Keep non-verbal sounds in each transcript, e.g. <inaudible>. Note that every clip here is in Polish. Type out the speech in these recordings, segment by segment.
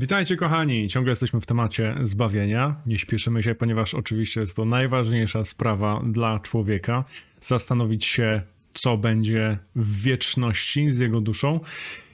Witajcie kochani, ciągle jesteśmy w temacie zbawienia. Nie śpieszymy się, ponieważ oczywiście jest to najważniejsza sprawa dla człowieka. Zastanowić się, co będzie w wieczności z jego duszą.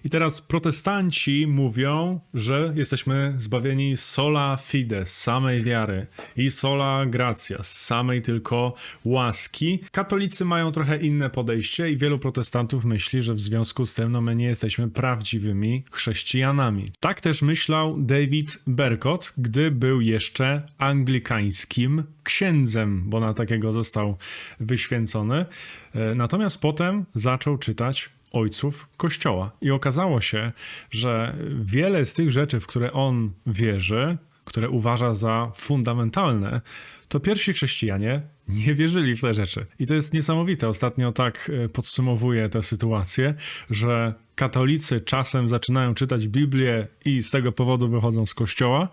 I teraz protestanci mówią, że jesteśmy zbawieni sola fide, samej wiary i sola gratia, samej tylko łaski. Katolicy mają trochę inne podejście i wielu protestantów myśli, że w związku z tym no, my nie jesteśmy prawdziwymi chrześcijanami. Tak też myślał David Berkot, gdy był jeszcze anglikańskim księdzem, bo na takiego został wyświęcony. E, Natomiast potem zaczął czytać ojców Kościoła. I okazało się, że wiele z tych rzeczy, w które on wierzy, które uważa za fundamentalne, to pierwsi chrześcijanie nie wierzyli w te rzeczy. I to jest niesamowite. Ostatnio tak e, podsumowuję tę sytuację, że katolicy czasem zaczynają czytać Biblię i z tego powodu wychodzą z kościoła,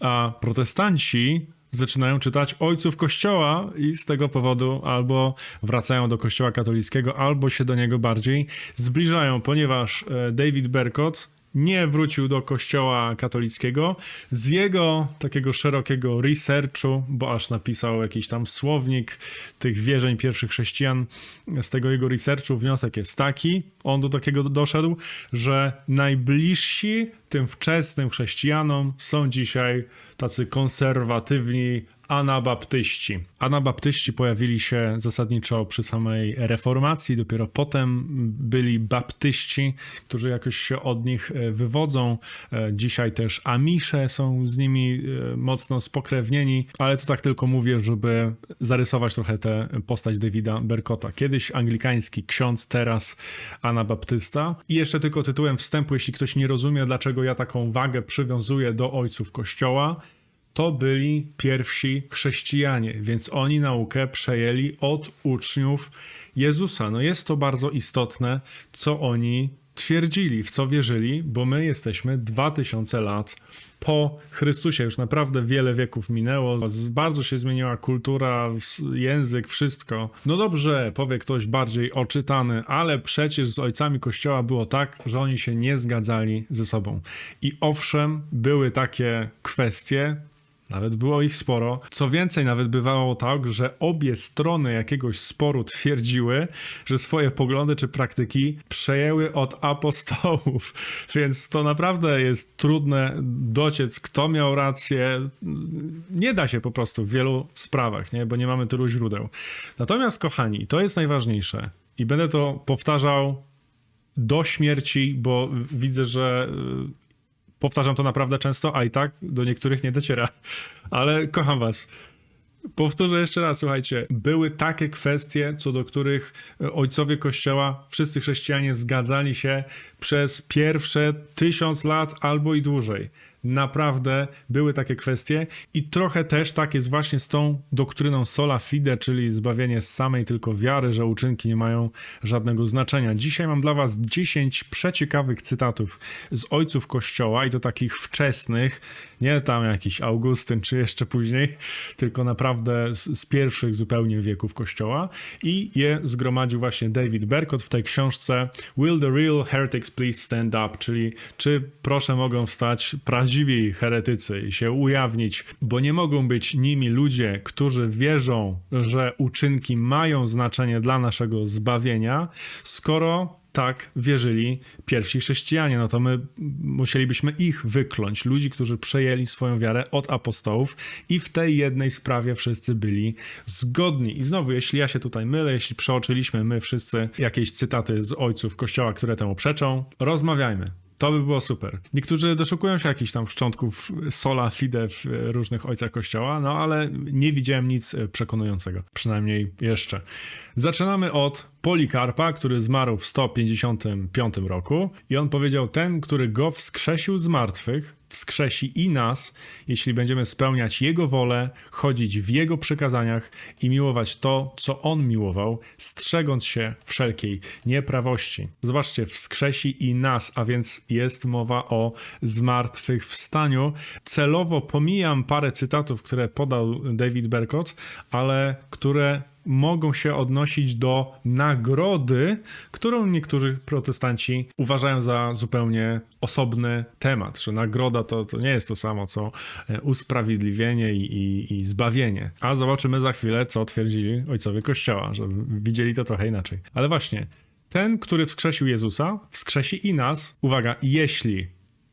a protestanci zaczynają czytać ojców kościoła i z tego powodu albo wracają do kościoła katolickiego, albo się do niego bardziej zbliżają, ponieważ e, David Berkot nie wrócił do kościoła katolickiego. Z jego takiego szerokiego researchu, bo aż napisał jakiś tam słownik tych wierzeń pierwszych chrześcijan, z tego jego researchu wniosek jest taki, on do takiego doszedł, że najbliżsi tym wczesnym chrześcijanom są dzisiaj tacy konserwatywni anabaptyści. Anabaptyści pojawili się zasadniczo przy samej reformacji, dopiero potem byli baptyści, którzy jakoś się od nich e, wywodzą. E, Dzisiaj też amisze są z nimi e, mocno spokrewnieni, ale to tak tylko mówię, żeby zarysować trochę tę postać Davida Berkota. Kiedyś anglikański ksiądz, teraz anabaptysta. I jeszcze tylko tytułem wstępu, jeśli ktoś nie rozumie, dlaczego ja taką wagę przywiązuję do ojców kościoła, to byli pierwsi chrześcijanie, więc oni naukę przejęli od uczniów Jezusa. No jest to bardzo istotne, co oni twierdzili, w co wierzyli, bo my jesteśmy 2000 lat po Chrystusie. Już naprawdę wiele wieków minęło, bardzo się zmieniła kultura, język, wszystko. No dobrze, powie ktoś bardziej oczytany, ale przecież z ojcami Kościoła było tak, że oni się nie zgadzali ze sobą. I owszem, były takie kwestie, nawet było ich sporo. Co więcej, nawet bywało tak, że obie strony jakiegoś sporu twierdziły, że swoje poglądy czy praktyki przejęły od apostołów. <laughs> Więc to naprawdę jest trudne dociec, kto miał rację. Nie da się po prostu w wielu sprawach, nie? bo nie mamy tylu źródeł. Natomiast, kochani, to jest najważniejsze i będę to powtarzał do śmierci, bo widzę, że powtarzam to naprawdę często, a i tak do niektórych nie dociera. Ale kocham was. Powtórzę jeszcze raz, słuchajcie. Były takie kwestie, co do których e, ojcowie Kościoła, wszyscy chrześcijanie zgadzali się przez pierwsze tysiąc lat albo i dłużej. Naprawdę były takie kwestie i trochę też tak jest właśnie z tą doktryną sola fide, czyli zbawienie z samej tylko wiary, że uczynki nie mają żadnego znaczenia. Dzisiaj mam dla was 10 przeciekawych cytatów z ojców Kościoła i to takich wczesnych, nie tam jakiś Augustyn czy jeszcze później, tylko naprawdę z, z pierwszych zupełnie wieków Kościoła i je zgromadził właśnie David Berkot w tej książce Will the Real Heretics Please Stand Up, czyli czy proszę mogą wstać prawdziwi heretycy i się ujawnić, bo nie mogą być nimi ludzie, którzy wierzą, że uczynki mają znaczenie dla naszego zbawienia, skoro tak wierzyli pierwsi chrześcijanie, no to my musielibyśmy ich wykląć, ludzi, którzy przejęli swoją wiarę od apostołów i w tej jednej sprawie wszyscy byli zgodni. I znowu, jeśli ja się tutaj mylę, jeśli przeoczyliśmy my wszyscy jakieś cytaty z ojców kościoła, które temu przeczą, rozmawiajmy. To by było super. Niektórzy doszukują się jakichś tam szczątków sola fide w różnych ojcach kościoła, no ale nie widziałem nic przekonującego. Przynajmniej jeszcze. Zaczynamy od Polikarpa, który zmarł w 155 roku i on powiedział, ten, który go wskrzesił z martwych, wskrzesi i nas, jeśli będziemy spełniać Jego wolę, chodzić w Jego przykazaniach i miłować to, co On miłował, strzegąc się wszelkiej nieprawości. Zobaczcie, wskrzesi i nas, a więc jest mowa o zmartwychwstaniu. Celowo pomijam parę cytatów, które podał David Berkot, ale które mogą się odnosić do nagrody, którą niektórzy protestanci uważają za zupełnie osobny temat, że nagroda to, to nie jest to samo co e, usprawiedliwienie i, i, i zbawienie. A zobaczymy za chwilę, co twierdzili ojcowie Kościoła, że widzieli to trochę inaczej. Ale właśnie, ten, który wskrzesił Jezusa, wskrzesi i nas. Uwaga, jeśli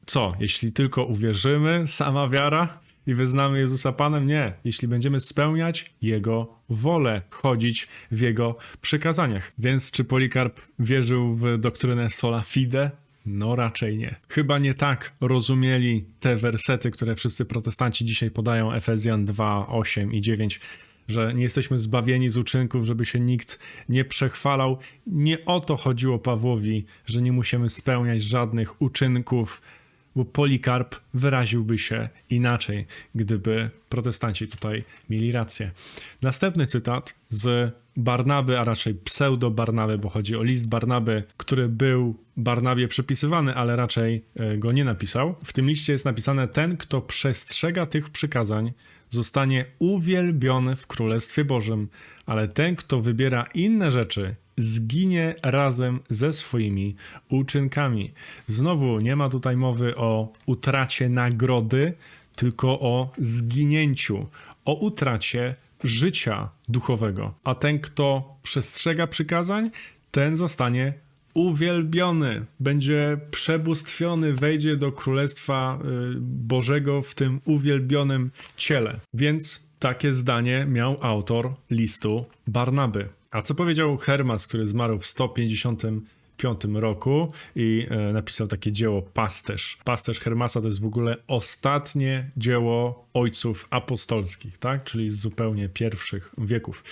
co? Jeśli tylko uwierzymy, sama wiara i wyznamy Jezusa Panem? Nie. Jeśli będziemy spełniać Jego wolę, chodzić w Jego przykazaniach. Więc czy Polikarp wierzył w doktrynę sola fide? No raczej nie. Chyba nie tak rozumieli te wersety, które wszyscy protestanci dzisiaj podają, Efezjan 2, 8 i 9 że nie jesteśmy zbawieni z uczynków, żeby się nikt nie przechwalał. Nie o to chodziło Pawłowi, że nie musimy spełniać żadnych uczynków, bo Polikarp wyraziłby się inaczej, gdyby protestanci tutaj mieli rację. Następny cytat z Barnaby, a raczej pseudo-Barnaby, bo chodzi o list Barnaby, który był Barnabie przypisywany, ale raczej e, go nie napisał. W tym liście jest napisane: Ten, kto przestrzega tych przykazań, zostanie uwielbiony w Królestwie Bożym, ale ten, kto wybiera inne rzeczy, zginie razem ze swoimi uczynkami. Znowu nie ma tutaj mowy o utracie nagrody, tylko o zginięciu, o utracie życia duchowego. A ten, kto przestrzega przykazań, ten zostanie uwielbiony, będzie przebóstwiony, wejdzie do Królestwa y, Bożego w tym uwielbionym ciele. Więc takie zdanie miał autor listu Barnaby. A co powiedział Hermas, który zmarł w 155 roku i e, napisał takie dzieło Pasterz. Pasterz Hermasa to jest w ogóle ostatnie dzieło ojców apostolskich, tak? Czyli z zupełnie pierwszych wieków.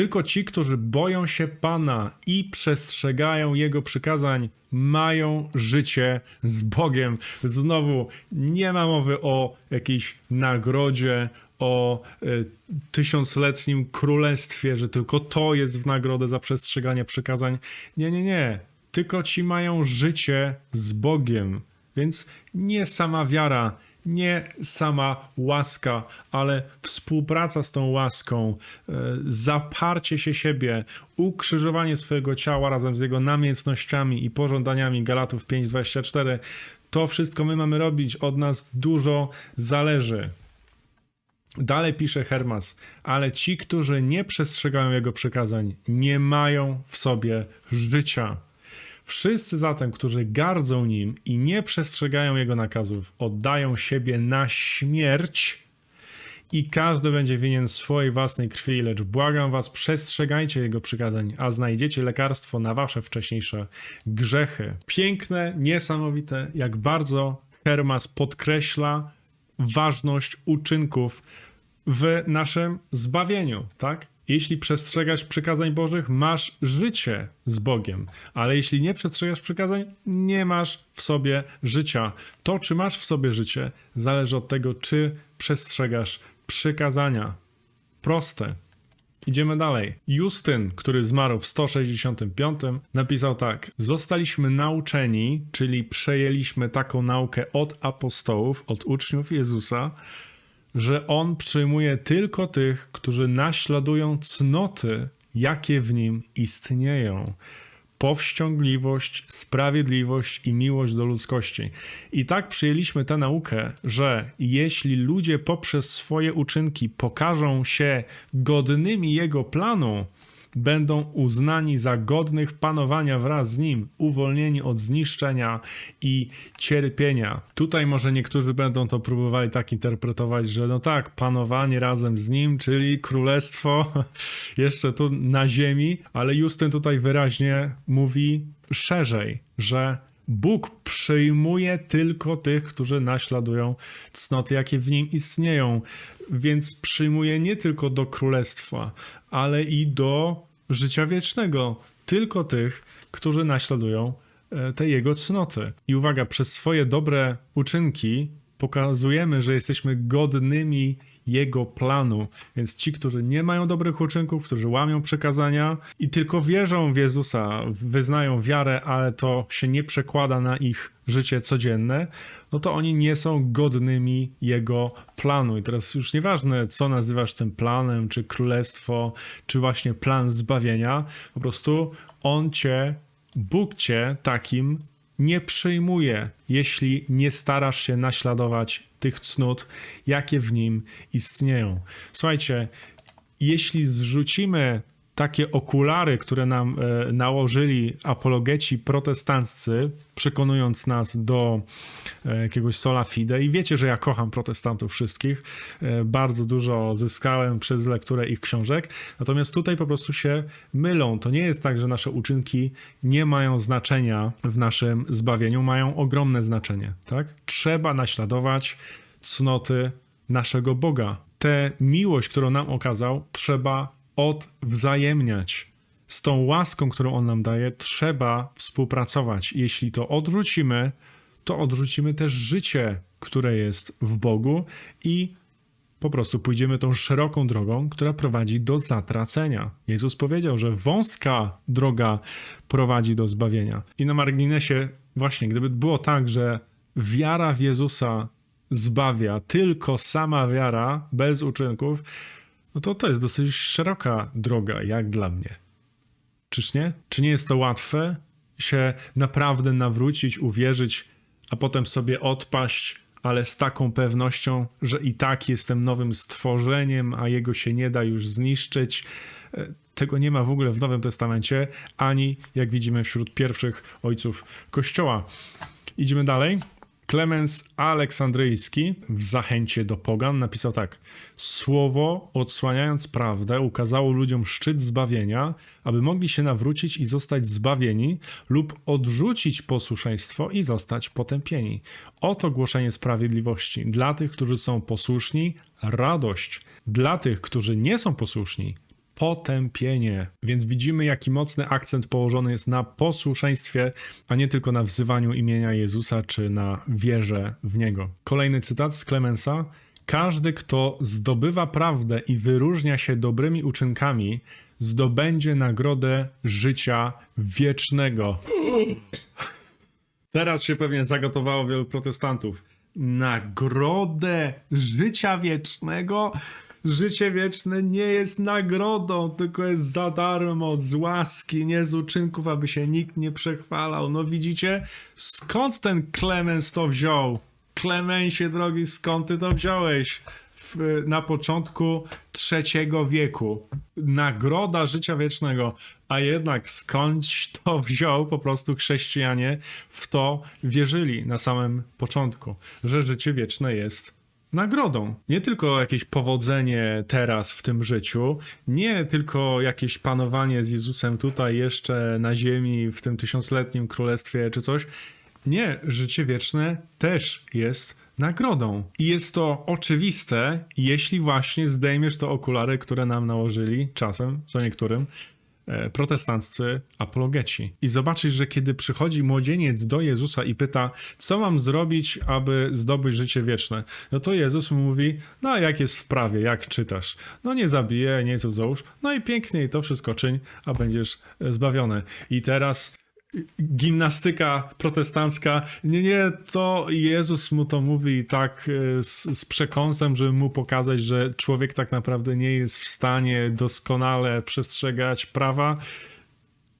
Tylko ci, którzy boją się Pana i przestrzegają Jego przykazań, mają życie z Bogiem. Znowu nie ma mowy o jakiejś nagrodzie, o y, tysiącletnim królestwie, że tylko to jest w nagrodę za przestrzeganie przykazań. Nie, nie, nie. Tylko ci mają życie z Bogiem. Więc nie sama wiara, nie sama łaska, ale współpraca z tą łaską, e, zaparcie się siebie, ukrzyżowanie swojego ciała razem z jego namiętnościami i pożądaniami Galatów 5:24. To wszystko my mamy robić, od nas dużo zależy. Dalej pisze Hermas, ale ci, którzy nie przestrzegają jego przykazań, nie mają w sobie życia. Wszyscy zatem, którzy gardzą nim i nie przestrzegają jego nakazów, oddają siebie na śmierć i każdy będzie winien swojej własnej krwi, lecz błagam was, przestrzegajcie jego przykazań, a znajdziecie lekarstwo na wasze wcześniejsze grzechy. Piękne, niesamowite, jak bardzo Hermas podkreśla ważność uczynków w naszym zbawieniu, tak? Jeśli przestrzegasz przykazań Bożych, masz życie z Bogiem, ale jeśli nie przestrzegasz przykazań, nie masz w sobie życia. To, czy masz w sobie życie, zależy od tego, czy przestrzegasz przykazania. Proste. Idziemy dalej. Justyn, który zmarł w 165, napisał tak: Zostaliśmy nauczeni, czyli przejęliśmy taką naukę od apostołów, od uczniów Jezusa, że on przyjmuje tylko tych, którzy naśladują cnoty, jakie w nim istnieją. Powściągliwość, sprawiedliwość i miłość do ludzkości. I tak przyjęliśmy tę naukę, że jeśli ludzie poprzez swoje uczynki pokażą się godnymi jego planu, będą uznani za godnych panowania wraz z nim, uwolnieni od zniszczenia i cierpienia. Tutaj może niektórzy będą to próbowali tak interpretować, że no tak, panowanie razem z nim, czyli królestwo <laughs> jeszcze tu na ziemi, ale Justyn tutaj wyraźnie mówi szerzej, że Bóg przyjmuje tylko tych, którzy naśladują cnoty, jakie w nim istnieją, więc przyjmuje nie tylko do królestwa, ale i do życia wiecznego. Tylko tych, którzy naśladują e, te jego cnoty. I uwaga, przez swoje dobre uczynki pokazujemy, że jesteśmy godnymi Jego planu. Więc ci, którzy nie mają dobrych uczynków, którzy łamią przekazania i tylko wierzą w Jezusa, wyznają wiarę, ale to się nie przekłada na ich życie codzienne, no to oni nie są godnymi Jego planu. I teraz już nieważne, co nazywasz tym planem, czy królestwo, czy właśnie plan zbawienia, po prostu On cię, Bóg cię takim nie przyjmuje, jeśli nie starasz się naśladować tych cnót, jakie w nim istnieją. Słuchajcie, jeśli zrzucimy takie okulary, które nam e, nałożyli apologeci protestanccy, przekonując nas do e, jakiegoś sola fide. I wiecie, że ja kocham protestantów wszystkich. E, bardzo dużo zyskałem przez lekturę ich książek. Natomiast tutaj po prostu się mylą. To nie jest tak, że nasze uczynki nie mają znaczenia w naszym zbawieniu, mają ogromne znaczenie. Tak? Trzeba naśladować cnoty naszego Boga. Tę miłość, którą nam okazał, trzeba odwzajemniać. Z tą łaską, którą On nam daje, trzeba współpracować. Jeśli to odrzucimy, to odrzucimy też życie, które jest w Bogu i po prostu pójdziemy tą szeroką drogą, która prowadzi do zatracenia. Jezus powiedział, że wąska droga prowadzi do zbawienia. I na marginesie, właśnie, gdyby było tak, że wiara w Jezusa zbawia, tylko sama wiara, bez uczynków, no to to jest dosyć szeroka droga, jak dla mnie. Czyż nie? Czy nie jest to łatwe się naprawdę nawrócić, uwierzyć, a potem sobie odpaść, ale z taką pewnością, że i tak jestem nowym stworzeniem, a jego się nie da już zniszczyć? E, tego nie ma w ogóle w Nowym Testamencie, ani jak widzimy wśród pierwszych ojców Kościoła. Idziemy dalej. Klemens Aleksandryjski w Zachęcie do Pogan napisał tak: Słowo, odsłaniając prawdę, ukazało ludziom szczyt zbawienia, aby mogli się nawrócić i zostać zbawieni, lub odrzucić posłuszeństwo i zostać potępieni. Oto głoszenie sprawiedliwości. Dla tych, którzy są posłuszni, radość. Dla tych, którzy nie są posłuszni, potępienie. Więc widzimy, jaki mocny akcent położony jest na posłuszeństwie, a nie tylko na wzywaniu imienia Jezusa czy na wierze w Niego. Kolejny cytat z Clemensa. Każdy, kto zdobywa prawdę i wyróżnia się dobrymi uczynkami, zdobędzie nagrodę życia wiecznego. Teraz się pewnie zagotowało wielu protestantów. Nagrodę życia wiecznego? Życie wieczne nie jest nagrodą, tylko jest za darmo, z łaski, nie z uczynków, aby się nikt nie przechwalał. No widzicie, skąd ten Klemens to wziął? Klemensie drogi, skąd ty to wziąłeś? Na początku trzeciego wieku. Nagroda życia wiecznego. A jednak skądś to wziął po prostu chrześcijanie w to wierzyli na samym początku, że życie wieczne jest nagrodą. Nie tylko jakieś powodzenie teraz w tym życiu, nie tylko jakieś panowanie z Jezusem tutaj jeszcze na ziemi w tym tysiącletnim królestwie czy coś. Nie, życie wieczne też jest nagrodą. I jest to oczywiste, jeśli właśnie zdejmiesz to okulary, które nam nałożyli czasem, co niektórym, protestanccy apologeci. I zobaczysz, że kiedy przychodzi młodzieniec do Jezusa i pyta, co mam zrobić, aby zdobyć życie wieczne, no to Jezus mu mówi, no jak jest w prawie, jak czytasz? No nie zabije, nie cudzołóż, no i pięknie to wszystko czyń, a będziesz zbawiony. I teraz gimnastyka protestancka. Nie, nie, to Jezus mu to mówi tak e, z, z przekąsem, żeby mu pokazać, że człowiek tak naprawdę nie jest w stanie doskonale przestrzegać prawa.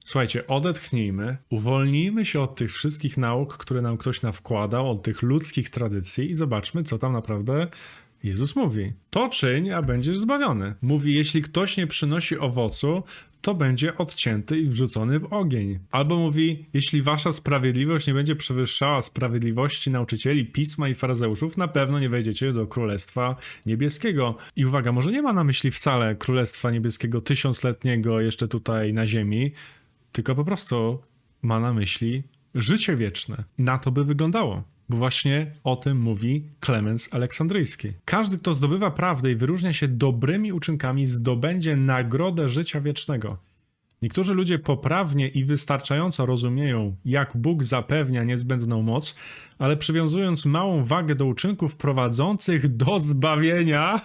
Słuchajcie, odetchnijmy, uwolnijmy się od tych wszystkich nauk, które nam ktoś nawkładał, od tych ludzkich tradycji i zobaczmy, co tam naprawdę Jezus mówi: To czyń, a będziesz zbawiony. Mówi: Jeśli ktoś nie przynosi owocu, to będzie odcięty i wrzucony w ogień. Albo mówi: Jeśli wasza sprawiedliwość nie będzie przewyższała sprawiedliwości nauczycieli pisma i farazeuszów, na pewno nie wejdziecie do Królestwa Niebieskiego. I uwaga, może nie ma na myśli wcale Królestwa Niebieskiego tysiącletniego jeszcze tutaj na Ziemi, tylko po prostu ma na myśli życie wieczne. Na to by wyglądało bo właśnie o tym mówi Klemens Aleksandryjski. Każdy, kto zdobywa prawdę i wyróżnia się dobrymi uczynkami, zdobędzie nagrodę życia wiecznego. Niektórzy ludzie poprawnie i wystarczająco rozumieją, jak Bóg zapewnia niezbędną moc, ale przywiązując małą wagę do uczynków prowadzących do zbawienia.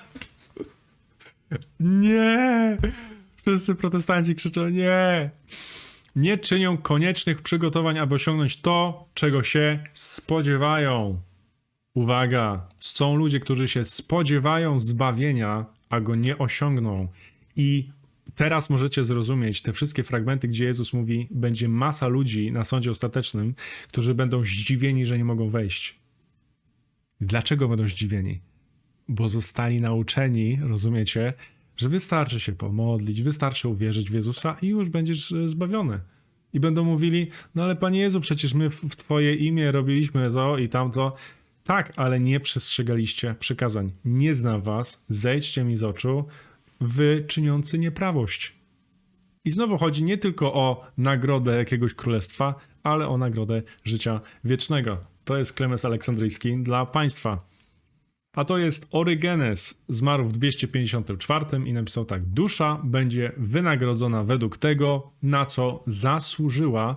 <laughs> Nie! Wszyscy protestanci krzyczą nie! Nie czynią koniecznych przygotowań, aby osiągnąć to, czego się spodziewają. Uwaga, są ludzie, którzy się spodziewają zbawienia, a go nie osiągną. I teraz możecie zrozumieć te wszystkie fragmenty, gdzie Jezus mówi: Będzie masa ludzi na sądzie ostatecznym, którzy będą zdziwieni, że nie mogą wejść. Dlaczego będą zdziwieni? Bo zostali nauczeni, rozumiecie, że wystarczy się pomodlić, wystarczy uwierzyć w Jezusa i już będziesz e, zbawiony. I będą mówili: No ale Panie Jezu, przecież my w Twoje imię robiliśmy to i tamto. Tak, ale nie przestrzegaliście przykazań. Nie znam was, zejdźcie mi z oczu, wy czyniący nieprawość. I znowu chodzi nie tylko o nagrodę jakiegoś królestwa, ale o nagrodę życia wiecznego. To jest Klemens Aleksandryjski dla państwa. A to jest Orygenes, zmarł w 254 i napisał tak: Dusza będzie wynagrodzona według tego, na co zasłużyła,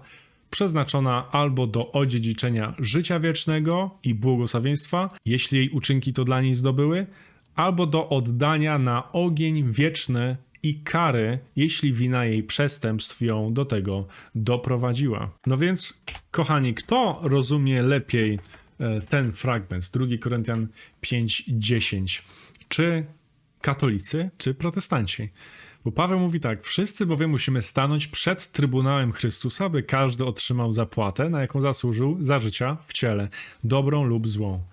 przeznaczona albo do odziedziczenia życia wiecznego i błogosławieństwa, jeśli jej uczynki to dla niej zdobyły, albo do oddania na ogień wieczny i kary, jeśli wina jej przestępstw ją do tego doprowadziła. No więc, kochani, kto rozumie lepiej ten fragment z 2 Koryntian 5:10? Czy katolicy, czy protestanci? Bo Paweł mówi tak: Wszyscy bowiem musimy stanąć przed Trybunałem Chrystusa, by każdy otrzymał zapłatę, na jaką zasłużył za życia w ciele, dobrą lub złą.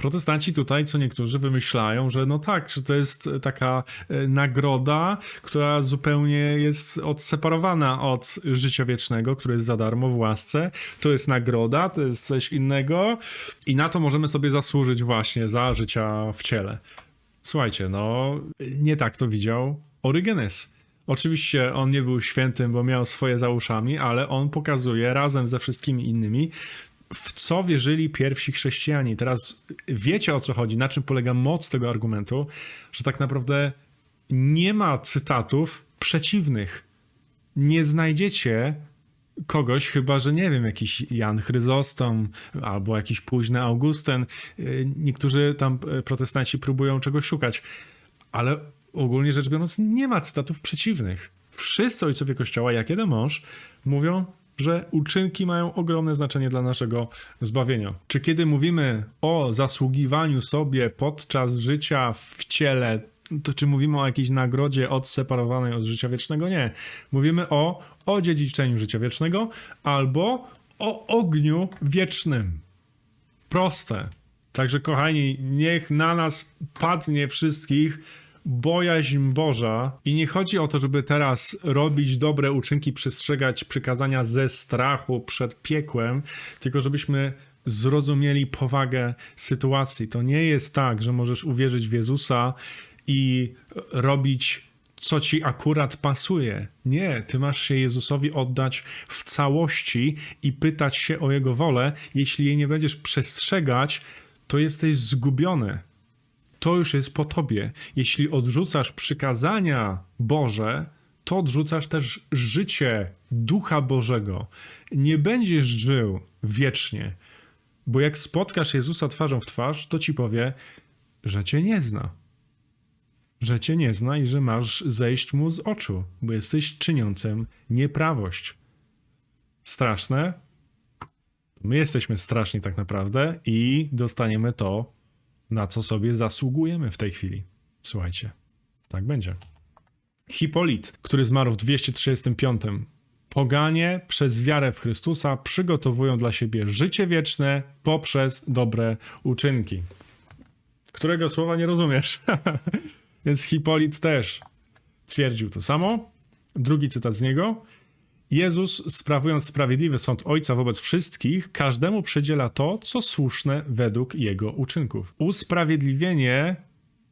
Protestanci tutaj, co niektórzy wymyślają, że no tak, że to jest taka e, nagroda, która zupełnie jest odseparowana od życia wiecznego, które jest za darmo w łasce. To jest nagroda, to jest coś innego i na to możemy sobie zasłużyć właśnie za życia w ciele. Słuchajcie, no nie tak to widział Orygenes. Oczywiście on nie był świętym, bo miał swoje za uszami, ale on pokazuje razem ze wszystkimi innymi, w co wierzyli pierwsi chrześcijanie. Teraz wiecie o co chodzi, na czym polega moc tego argumentu, że tak naprawdę nie ma cytatów przeciwnych. Nie znajdziecie kogoś, chyba że nie wiem, jakiś Jan Chryzostom albo jakiś późny Augustyn. Niektórzy tam protestanci próbują czegoś szukać, ale ogólnie rzecz biorąc nie ma cytatów przeciwnych. Wszyscy ojcowie Kościoła, jak jeden mąż, mówią, że uczynki mają ogromne znaczenie dla naszego zbawienia. Czy kiedy mówimy o zasługiwaniu sobie podczas życia w ciele, to czy mówimy o jakiejś nagrodzie odseparowanej od życia wiecznego? Nie. Mówimy o odziedziczeniu życia wiecznego albo o ogniu wiecznym. Proste. Także kochani, niech na nas padnie wszystkich bojaźń Boża i nie chodzi o to, żeby teraz robić dobre uczynki, przestrzegać przykazania ze strachu przed piekłem, tylko żebyśmy zrozumieli powagę sytuacji. To nie jest tak, że możesz uwierzyć w Jezusa i robić co ci akurat pasuje. Nie, ty masz się Jezusowi oddać w całości i pytać się o Jego wolę. Jeśli jej nie będziesz przestrzegać, to jesteś zgubiony to już jest po tobie. Jeśli odrzucasz przykazania Boże, to odrzucasz też życie Ducha Bożego. Nie będziesz żył wiecznie, bo jak spotkasz Jezusa twarzą w twarz, to ci powie, że cię nie zna. Że cię nie zna i że masz zejść mu z oczu, bo jesteś czyniącym nieprawość. Straszne? My jesteśmy straszni tak naprawdę i dostaniemy to na co sobie zasługujemy w tej chwili. Słuchajcie, tak będzie. Hipolit, który zmarł w 235. Poganie przez wiarę w Chrystusa przygotowują dla siebie życie wieczne poprzez dobre uczynki. Którego słowa nie rozumiesz? <laughs> Więc Hipolit też twierdził to samo. Drugi cytat z niego. Jezus, sprawując sprawiedliwy sąd Ojca wobec wszystkich, każdemu przedziela to, co słuszne według jego uczynków. Usprawiedliwienie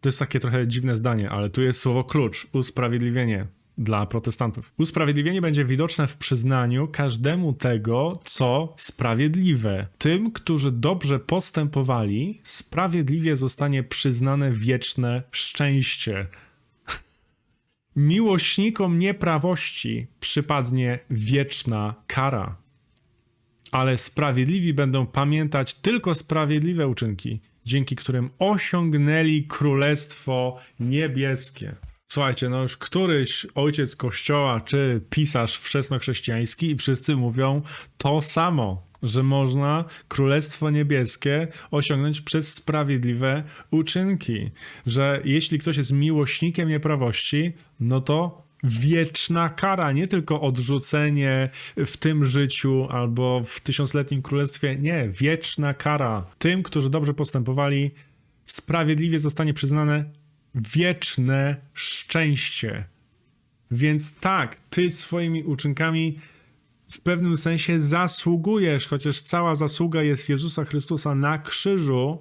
to jest takie trochę dziwne zdanie, ale tu jest słowo klucz. Usprawiedliwienie dla protestantów. Usprawiedliwienie będzie widoczne w przyznaniu każdemu tego, co sprawiedliwe. Tym, którzy dobrze postępowali, sprawiedliwie zostanie przyznane wieczne szczęście Miłośnikom nieprawości przypadnie wieczna kara, ale sprawiedliwi będą pamiętać tylko sprawiedliwe uczynki, dzięki którym osiągnęli Królestwo Niebieskie. Słuchajcie, no już któryś ojciec kościoła czy pisarz wczesnochrześcijański i wszyscy mówią to samo, że można Królestwo Niebieskie osiągnąć przez sprawiedliwe uczynki. Że jeśli ktoś jest miłośnikiem nieprawości, no to wieczna kara, nie tylko odrzucenie w tym życiu albo w tysiącletnim królestwie. Nie, wieczna kara. Tym, którzy dobrze postępowali, sprawiedliwie zostanie przyznane wieczne szczęście. Więc tak, ty swoimi uczynkami w pewnym sensie zasługujesz, chociaż cała zasługa jest Jezusa Chrystusa na krzyżu,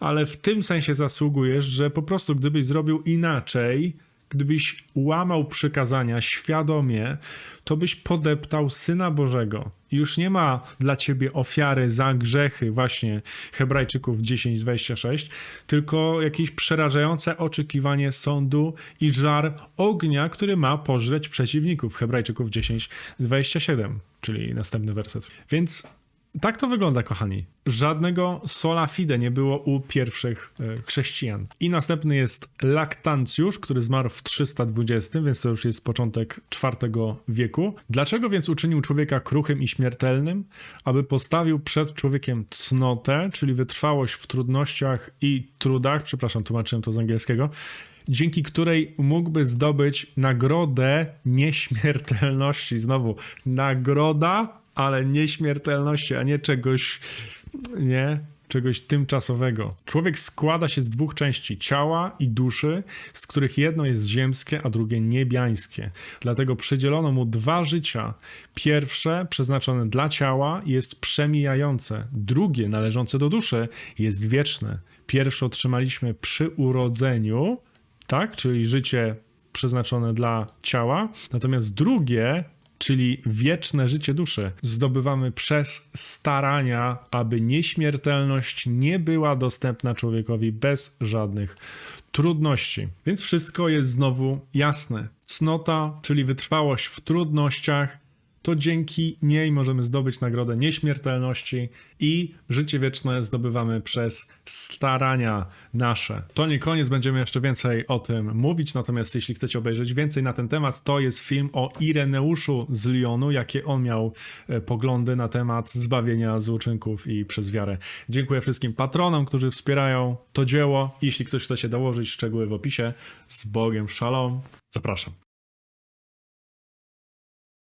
ale w tym sensie zasługujesz, że po prostu gdybyś zrobił inaczej, gdybyś łamał przykazania świadomie, to byś podeptał Syna Bożego. Już nie ma dla ciebie ofiary za grzechy, właśnie Hebrajczyków 10:26, tylko jakieś przerażające oczekiwanie sądu i żar ognia, który ma pożreć przeciwników. Hebrajczyków 10:27, czyli następny werset. Więc tak to wygląda, kochani. Żadnego sola fide nie było u pierwszych e, chrześcijan. I następny jest Laktancjusz, który zmarł w 320, więc to już jest początek IV wieku. Dlaczego więc uczynił człowieka kruchym i śmiertelnym? Aby postawił przed człowiekiem cnotę, czyli wytrwałość w trudnościach i trudach, przepraszam, tłumaczyłem to z angielskiego, dzięki której mógłby zdobyć nagrodę nieśmiertelności. Znowu, nagroda, ale nieśmiertelności, a nie czegoś, nie, czegoś tymczasowego. Człowiek składa się z dwóch części: ciała i duszy, z których jedno jest ziemskie, a drugie niebiańskie. Dlatego przydzielono mu dwa życia. Pierwsze, przeznaczone dla ciała, jest przemijające, drugie, należące do duszy, jest wieczne. Pierwsze otrzymaliśmy przy urodzeniu, tak, czyli życie przeznaczone dla ciała, natomiast drugie czyli wieczne życie duszy, zdobywamy przez starania, aby nieśmiertelność nie była dostępna człowiekowi bez żadnych trudności. Więc wszystko jest znowu jasne. Cnota, czyli wytrwałość w trudnościach, to dzięki niej możemy zdobyć nagrodę nieśmiertelności i życie wieczne zdobywamy przez starania nasze. To nie koniec, będziemy jeszcze więcej o tym mówić, natomiast jeśli chcecie obejrzeć więcej na ten temat, to jest film o Ireneuszu z Lyonu, jakie on miał e, poglądy na temat zbawienia z uczynków i przez wiarę. Dziękuję wszystkim patronom, którzy wspierają to dzieło. Jeśli ktoś chce się dołożyć, szczegóły w opisie. Z Bogiem, szalom. Zapraszam.